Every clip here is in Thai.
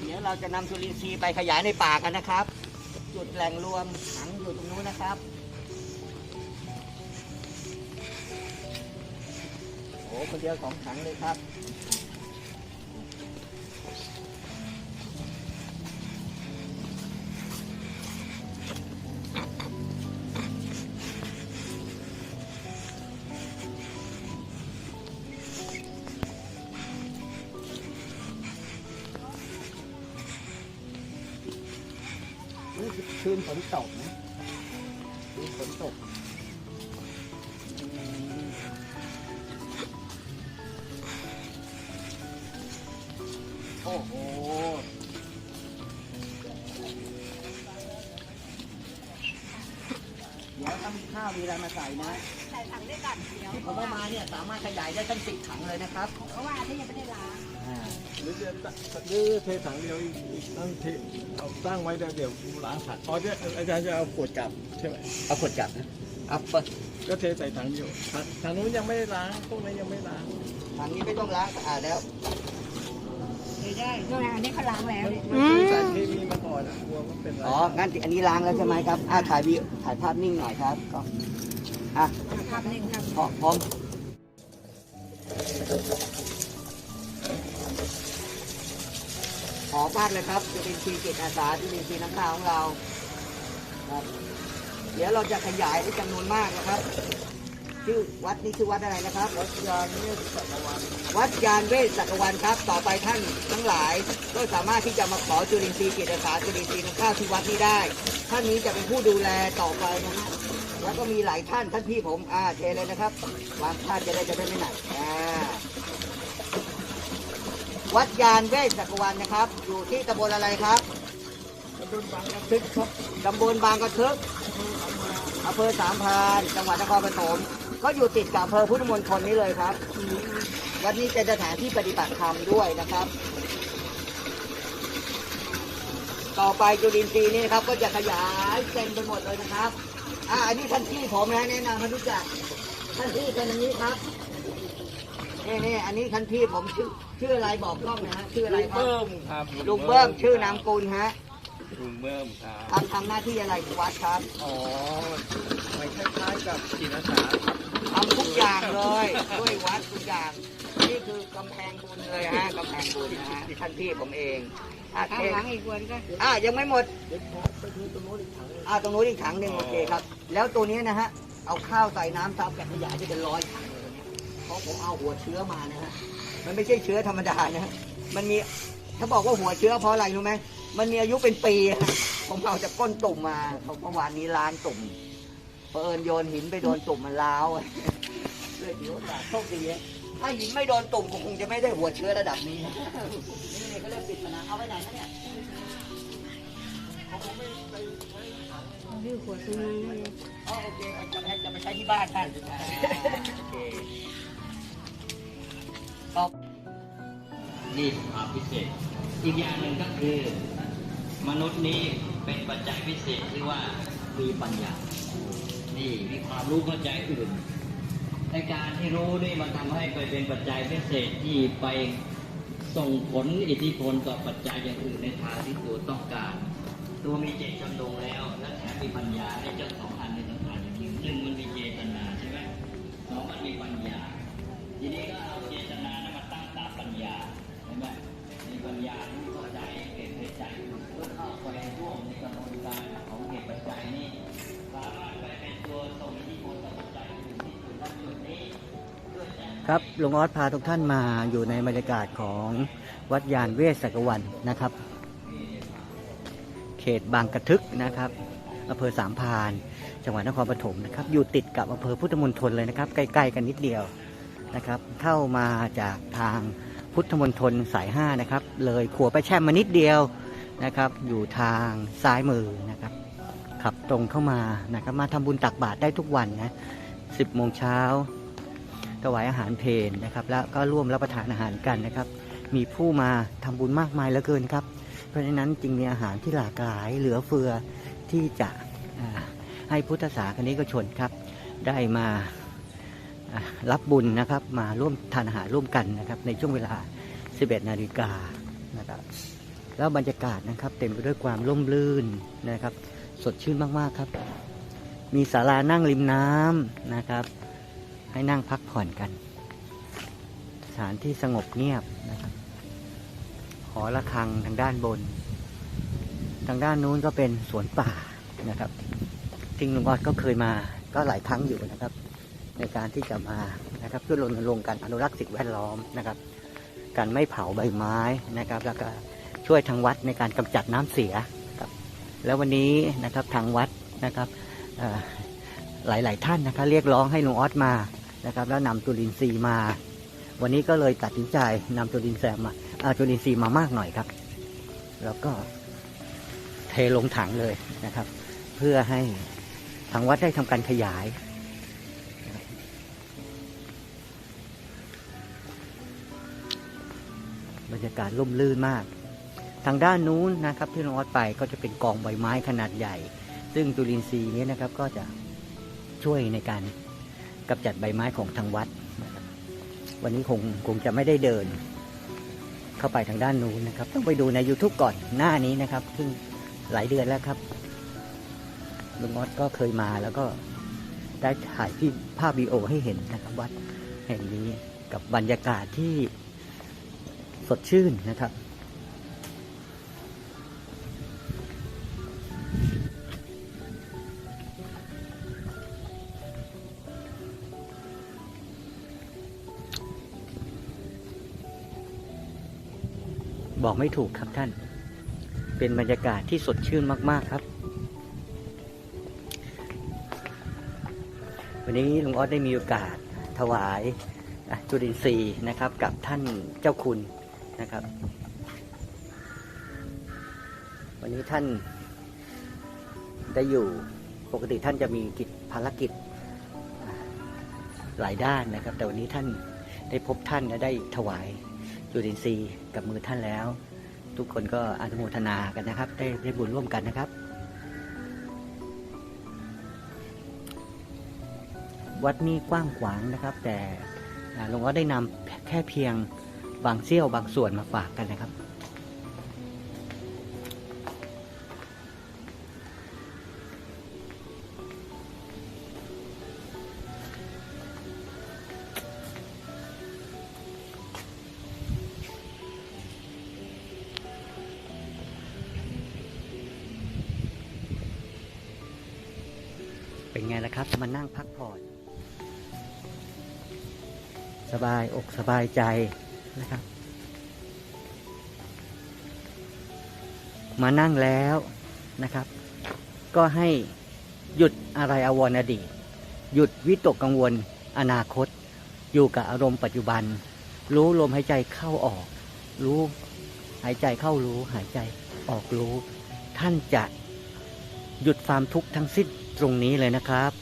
เดี๋ยวเราจะนำจุลินทรีย์ไปขยายในป่ากันนะครับ จุดแหล่งรวมถังอยู่ตรงนู้นนะครับ โอ้คนเดียวของถังเลยครับ นี่คือคืนฝนตกนะคืนฝนตกอืมโอ้โหเดี๋ยวถ้ามีข้าวมีอะไรมาใส่นะใส่ถังด้วยกันเดี๋ยวที่ผมเอามาเนี่ยสามารถขยายได้ตั้งสิบถังเลยนะครับ เพราะว่าอันนี้ยังไม่ได้ล้างอ่า หรือจะหรือเทถังเดียวอีกตั้งเทเอาตั้งไว้เดี๋ยวล้างถังอ๋อเนี่ยอาจารย์จะเอาขวดกลับใช่ไหมเอาขวดจับนะเอาปิดก็เทใส่ถังเดียวถังถังนู้นยังไม่ได้ล้างพวกนี้ยังไม่ล้างถังนี้ไม่ต้องล้างสะอาดแล้วเลยได้ก็อันนี้เขาล้างแล้วมันเนี่ยมันคือสารเคมีมาก่อนอะกลัวมันเป็นไรอ๋องั้นอันนี้ล้างแล้วใช่ไหมครับอ่าถ่ายวีถ่ายภาพนิ่งหน่อยครับก็อะภาพนิ่งครับพร้อม พร้อมขอมากเลยครับจะเป็นทีเกตอาสาที่เป็นทีน้ำข้าของเราครับเดี๋ยวเราจะขยายได้จำนวนมากนะครับ ชื่อวัดนี้ชื่อวัดอะไรนะครับ วัดยานี่ยสัตวันวัดยานเวศจักรวาลครับ ต่อไปท่านทั้งหลาย ก็สามารถที่จะมาขอจุลินทรีย์กิจสารจุลินทรีย์น้ำข้าวที่วัดนี้ได้ ท่านนี้จะเป็นผู้ดูแลต่อไปนะฮะแล้วก็มีหลายท่านท่านพี่ผมอ่าเทเลยนะครับวางท่านจะได้จะได้ไม่หนักอ่า วัดยานเวศจักรวาลนะครับ อยู่ที่ตำบลอะไรครับกระตุ้นบางกระตึกครับตำบลบางกระทึกอำเภอสามพรานจังหวัดนครปฐมก็อยู่ติดกับอำเภอพุทธมณฑลนี้เลยครับวัดนี้เป็นสถานที่ปฏิบัติธรรมด้วยนะครับ ต่อไปจุลินทรีย์นี่นะครับ ก็จะขยายเต็มไปหมดเลยนะครับอ่าอันนี้ท่านพี่ผมนะแนะนำให้รู้จักท่านพี่เป็นอย่างนี้ครับ นี่นี่อันนี้ท่านพี่ผมชื่อชื่ออะไรบอกกล้องนะฮะชื่ออะไรครับเบิ้มครับลุงเบิ้มชื่อนามกุลฮะลุงเบิ้มครับทำทำหน้าที่อะไรอยู่วัดครับอ๋อมันคล้ายๆกับจิตอาสาครับทำทุกอย่างเลยด้วยวัดทุกอย่างนี่คือกำแพงบุญเลยฮะกำแพงบุญนะฮะท่านพี่ผมเองอะข้างเทหลังอีกวนก็อะยังไม่หมดเดี๋ยวขอไปดูตรงโน้นอีกถังหนึ่งอะตรงนู้นอีกถังหนึ่งโอเคครับ แล้วตัวนี้นะฮะเอาข้าวใส่น้ำซับแบบขยายจะเป็นร้อยถัง เลยเนี่ยเพราะผมเอาหัวเชื้อมานะฮะมันไม่ใช่เชื้อธรรมดานะฮะมันมีถ้าบอกว่าหัวเชื้อเพราะอะไรรู้ไหมมันมีอายุเป็นปีฮะผมเอาจากก้นตุ่มมาเขาเมื่อวานนี้ล้างตุ่มเผอิญโยนหินไปโดนตุ่มมันล้าวเลยถือโอกาสโชคดีนะถ้าหินไม่โดนตุ่มผมคงจะไม่ได้หัวเชื้อระดับนี้นี่เขาเรียกปิดมานานเอาไว้ไหนนะเนี่ยดื้อขวดตรงนั้นเลยอ๋อโอเคจะไปจะไปใช้ที่บ้านท่าน นี่ความพิเศษ อีกอย่างหนึ่งก็คือ มนุษย์นี้เป็นปัจจัยพิเศษที่ว่ามีปัญญา นี่มีความรู้เข้าใจอื่นในการที่รู้นี่มันทำให้ไปเป็นปัจจัยพิเศษที่ไปส่งผลอิทธิพลต่อปัจจัยอย่างอื่นในทางที่ตัวต้องการ ตัวมีเจตจำนงแล้ว และแถมมีปัญญาในเจ้าสองอันในสำคัญอย่างยิ่งหนึ่งมันมีเจตนาใช่ไหมสองมันมีปัญญา ทีนี้ก็เอาเจตนา ครับหลวงออสพาทุกท่านมาอยู่ในบรรยากาศของวัดยานเวสสักวันนะครับ เขตบางกระทึกนะครับอำเภอสามพานจังหวัดนครปฐมนะครับ อยู่ติดกับอำเภอพุทธมณฑลเลยนะครับ ใกล้ๆกันนิดเดียวนะครับ เข้ามาจากทางพุทธมณฑลสายห้านะครับ เลยขัวไปแช่มมานิดเดียวนะครับ อยู่ทางซ้ายมือนะครับขับตรงเข้ามานะครับ มาทำบุญตักบาตรได้ทุกวันนะ10โมงเช้า ถวายอาหารเพลนะครับ แล้วก็ร่วมรับประทานอาหารกันนะครับ มีผู้มาทำบุญมากมายเหลือเกินครับ เพราะฉะนั้นจึงมีอาหารที่หลากหลายเหลือเฟือที่จะให้พุทธศาสนิกชนครับ ได้มาอ่ารับบุญนะครับ มาร่วมทานอาหารร่วมกันนะครับ ในช่วงเวลา 11 นาฬิกานะครับแล้วบรรยากาศนะครับเต็มไปด้วยความร่มรื่นนะครับ สดชื่นมากๆครับ มีศาลานั่งริมน้ำนะครับ ให้นั่งพักผ่อนกัน สถานที่สงบเงียบนะครับ หอระฆังทางด้านบน ทางด้านนู้นก็เป็นสวนป่านะครับทิงลุงออดก็เคยมาก็หลายครั้งอยู่นะครับ ในการที่จะมานะครับเพื่อรณรงค์การอนุรักษ์สิ่งแวดล้อมนะครับ การไม่เผาใบไม้นะครับ แล้วก็ช่วยทางวัดในการกำจัดน้ำเสียครับ แล้ววันนี้นะครับทางวัดนะครับหลาย ๆ ท่านนะครับเรียกร้องให้ลุงออสมา นะครับ แล้วนำจุลินทรีย์มา วันนี้ก็เลยตัดสินใจนำจุลินทรีย์มาจุลินทรีย์มามากหน่อยครับ แล้วก็เทลงถังเลยนะครับ เพื่อให้ทางวัดได้ทำการขยายบรรยากาศร่มรื่นมาก ทางด้านนู้นนะครับ ที่น้องออดไปก็จะเป็นกองใบไม้ขนาดใหญ่ ซึ่งจุลินทรีย์นี้นะครับก็จะช่วยในการ กำจัดใบไม้ของทางวัด วันนี้คงคงจะไม่ได้เดิน เข้าไปทางด้านนู้นนะครับ ต้องไปดูใน YouTube ก่อนหน้านี้นะครับซึ่งหลายเดือนแล้วครับลุงออดก็เคยมาแล้วก็ได้ถ่ายพี่ภาพวีโอให้เห็นนะครับวัดแห่งนี้กับบรรยากาศที่สดชื่นนะครับ บอกไม่ถูกครับท่าน เป็นบรรยากาศที่สดชื่นมาก ๆ ครับ วันนี้ลุงออสได้มีโอกาสถวายจุลินทรีย์นะครับ กับท่านเจ้าคุณนะครับ วันนี้ท่านได้อยู่ปกติท่านจะมีกิจภารกิจหลายด้านนะครับ แต่วันนี้ท่านได้พบท่านและได้ถวาย จุลินทรีย์กับมือท่านแล้ว ทุกคนก็อนุโมทนากันนะครับ ได้ได้บุญร่วมกันนะครับ วัดนี้กว้างขวางนะครับ แต่หลวงพ่อได้นำแค่เพียงบางเสี้ยวบางส่วนมาฝากกันนะครับ ไงล่ะครับ มานั่งพักผ่อน สบายอกสบายใจนะครับ มานั่งแล้วนะครับ ก็ให้หยุดอะไรอาวรอดีต หยุดวิตกกังวลอนาคต อยู่กับอารมณ์ปัจจุบัน รู้ลมหายใจเข้าออก รู้หายใจเข้ารู้หายใจออกรู้ ท่านจะหยุดความทุกข์ทั้งสิ้น รงนี้เลยนะครับ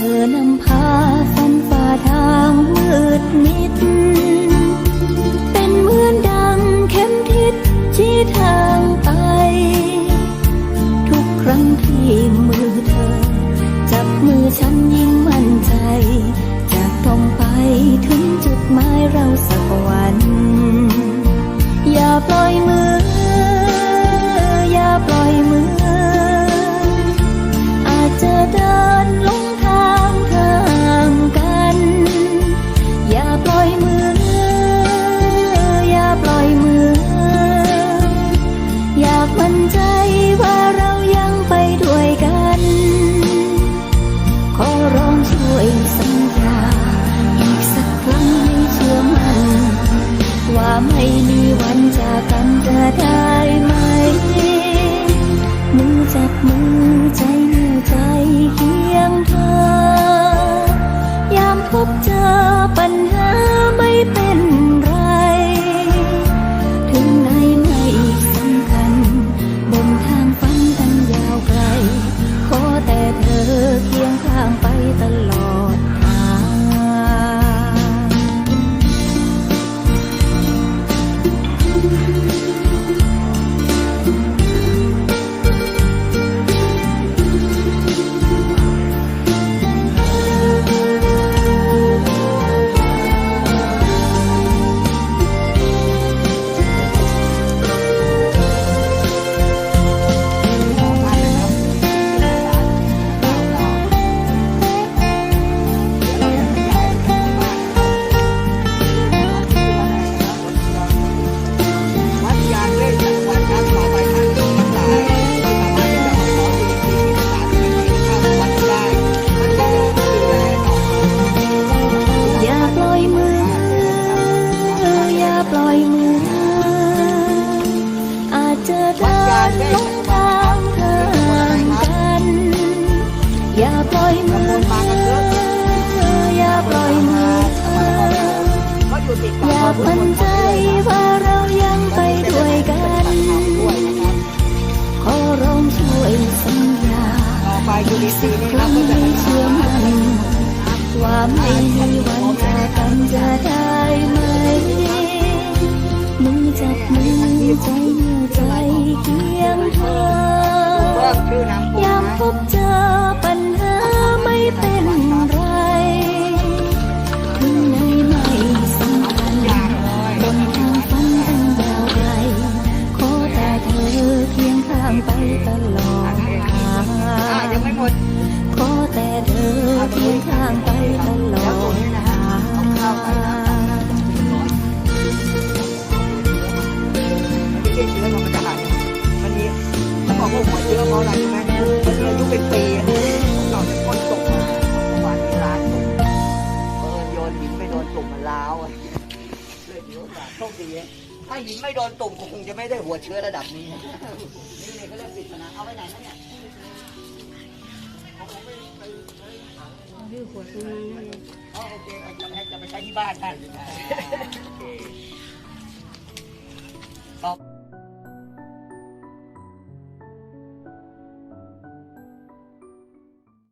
เธอนำพา hay ปล่อยมือ อาจจะเดินลงทางเดินกัน อย่าปล่อยมือ อย่าปล่อยมืออย่าปันใจว่าเรายังไปด้วยกันขอร้องช่วยสัญญาต่อไปยูดีซีนี่ครั้งก็จะให้เป็นเชื่อมันว่าไม่มี ไปตลอดทาอะยังขอแต่เธอเคียงข้างไปตลอดทางไม่ใช่เยอมันจะหายมันมีเขาบอกหัวเชื้อเพราะอะไรรู้ไหมมันมีอายุเป็นปีของเราจะก้นตกมาเมื่อวานมีร้านตกเออโยนหินไปโดนตุ่มมันล้าวเลยเดี๋ยวโอกาสโชคดีถ้าหินไม่โดนตุ่มก็คงจะไม่ได้หัวเชื้อระดับนี้ เลยก็เรียกปิดนะเอาไว้ไหนนะเนี่ยดื้อหัวซื้อมาอ๋อโอเคจะไปจะไปใช้ที่บ้านท่าน